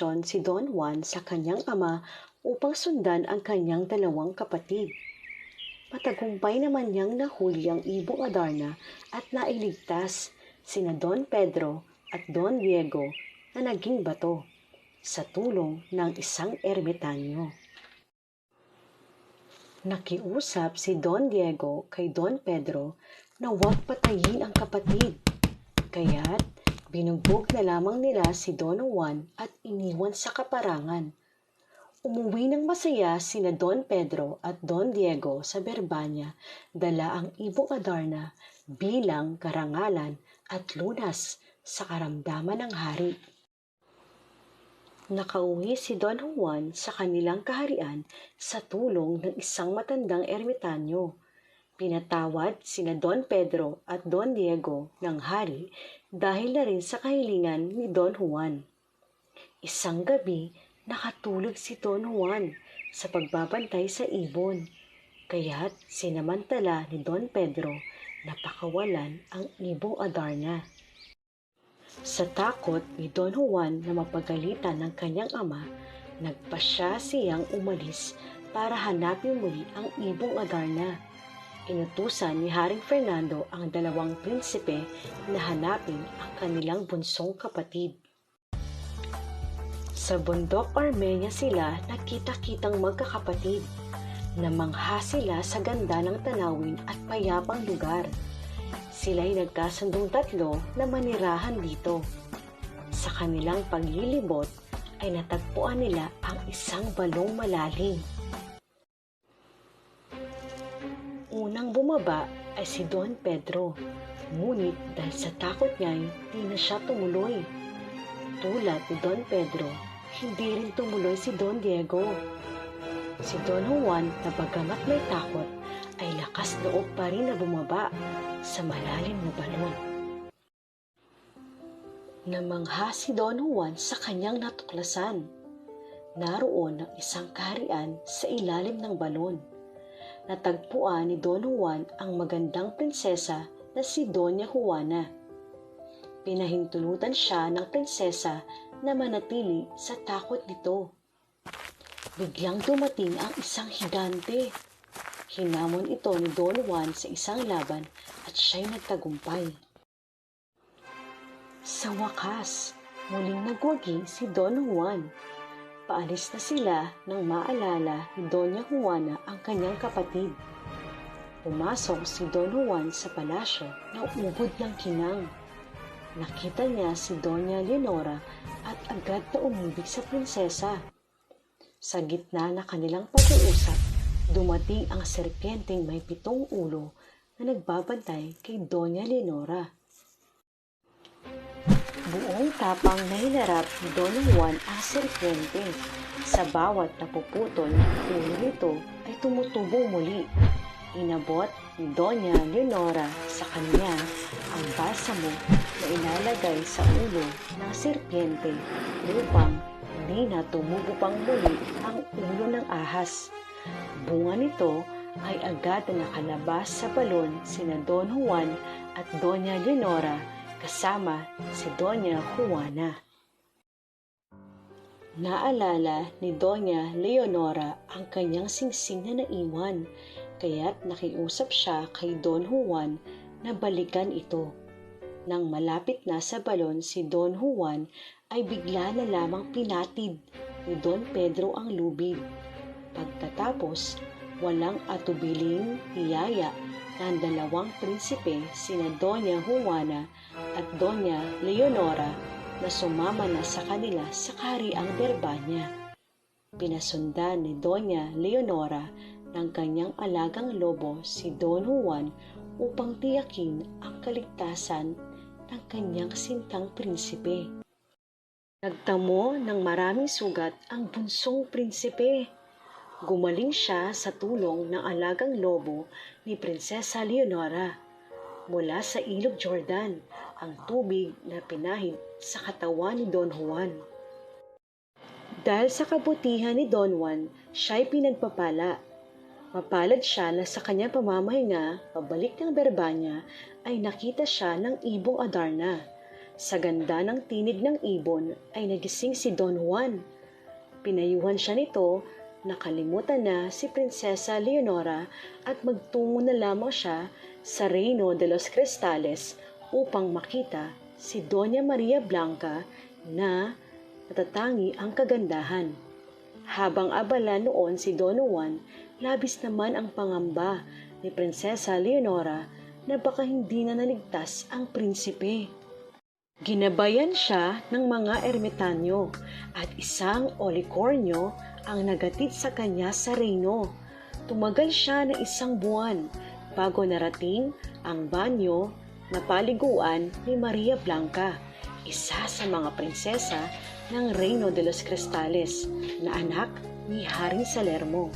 nagpedisyon si Don Juan sa kanyang ama upang sundan ang kanyang dalawang kapatid. Matagumpay naman niyang nahuli ang ibong Adarna at nailigtas sina Don Pedro at Don Diego na naging bato sa tulong ng isang ermitanyo. Nakiusap si Don Diego kay Don Pedro na huwag patayin ang kapatid. Kaya't binugbog na lamang nila si Don Juan at iniwan sa kaparangan. Umuwi ng masaya sina Don Pedro at Don Diego sa Berbanya, dala ang ibong Adarna bilang karangalan at lunas sa karamdaman ng hari. Nakauwi si Don Juan sa kanilang kaharian sa tulong ng isang matandang ermitanyo. Pinatawad sina Don Pedro at Don Diego ng hari dahil na rin sa kahilingan ni Don Juan. Isang gabi, nakatulog si Don Juan sa pagbabantay sa ibon. Kaya't sinamantala ni Don Pedro na pakawalan ang ibong Adarna. Sa takot ni Don Juan na mapagalitan ng kanyang ama, nagpasya siyang umalis para hanapin muli ang ibong Adarna. Inutusan ni Haring Fernando ang dalawang prinsipe na hanapin ang kanilang bunsong kapatid. Sa bundok Armenia sila nakita-kitang magkakapatid. Namangha sila sa ganda ng tanawin at payapang lugar. Sila'y nagkasandong tatlo na manirahan dito. Sa kanilang paglilibot ay natagpuan nila ang isang balong malalim. Bumaba ay si Don Pedro. Ngunit dahil sa takot niya, di na siya tumuloy. Tulad ni Don Pedro, hindi rin tumuloy si Don Diego. Si Don Juan na bagamat may takot, ay lakas loob pa rin na bumaba sa malalim na balon. Namangha si Don Juan sa kanyang natuklasan. Naroon ang isang kaharian sa ilalim ng balon. Natagpuan ni Don Juan ang magandang prinsesa na si Doña Juana. Pinahintulutan siya ng prinsesa na manatili sa takot nito. Biglang dumating ang isang higante. Hinamon ito ni Don Juan sa isang laban at siya'y nagtagumpay. Sa wakas, muling nagwagi si Don Juan. Paalis na sila nang maalala ni Doña Juana ang kanyang kapatid. Pumasok si Don Juan sa palasyo na ubod ng kinang. Nakita niya si Doña Leonora at agad na umibig sa prinsesa. Sa gitna na kanilang pag-uusap, dumating ang serpenteng may pitong ulo na nagbabantay kay Doña Leonora. Tapang na hinarap ni Don Juan ang serpente. Sa bawat napuputol na ulo nito ay tumutubong muli. Inabot ni Doña Leonora sa kanya ang balsamo na ilalagay sa ulo ng serpiente upang hindi na tumubo pang muli ang ulo ng ahas. Bunga nito ay agad na nakalabas sa balon sina Don Juan at Doña Leonora kasama si Doña Juana. Naalala ni Doña Leonora ang kanyang singsing na naiwan, kaya't nakiusap siya kay Don Juan na balikan ito. Nang malapit na sa balon si Don Juan ay bigla na lamang pinatid ni Don Pedro ang lubid. Pagkatapos, walang atubiling hiyaya ng dalawang prinsipe sina Doña Juana at Doña Leonora na sumama na sa kanila sa kariang Berbanya. Pinasundan ni Doña Leonora ng kanyang alagang lobo si Don Juan upang tiyakin ang kaligtasan ng kanyang sintang prinsipe. Nagtamo ng maraming sugat ang bunsong prinsipe. Gumaling siya sa tulong ng alagang lobo ni Prinsesa Leonora mula sa ilog Jordan, ang tubig na pinahid sa katawan ni Don Juan. Dahil sa kabutihan ni Don Juan, siya'y pinagpapala. Mapalad siya na sa kanyang pamamahinga, pabalik ng Berbanya, ay nakita siya ng ibong Adarna. Sa ganda ng tinig ng ibon ay nagising si Don Juan. Pinayuhan siya nito nakalimutan na si Prinsesa Leonora at magtungo na lamang siya sa Reino de los Cristales upang makita si Doña Maria Blanca na natatangi ang kagandahan. Habang abala noon si Don Juan, labis naman ang pangamba ni Prinsesa Leonora na baka hindi na naligtas ang prinsipe. Ginabayan siya ng mga ermitanyo at isang olikornyo ang nagatid sa kanya sa reyno. Tumagal siya ng isang buwan bago narating ang banyo na paliguan ni Maria Blanca, isa sa mga prinsesa ng Reino de los Cristales na anak ni Haring Salermo.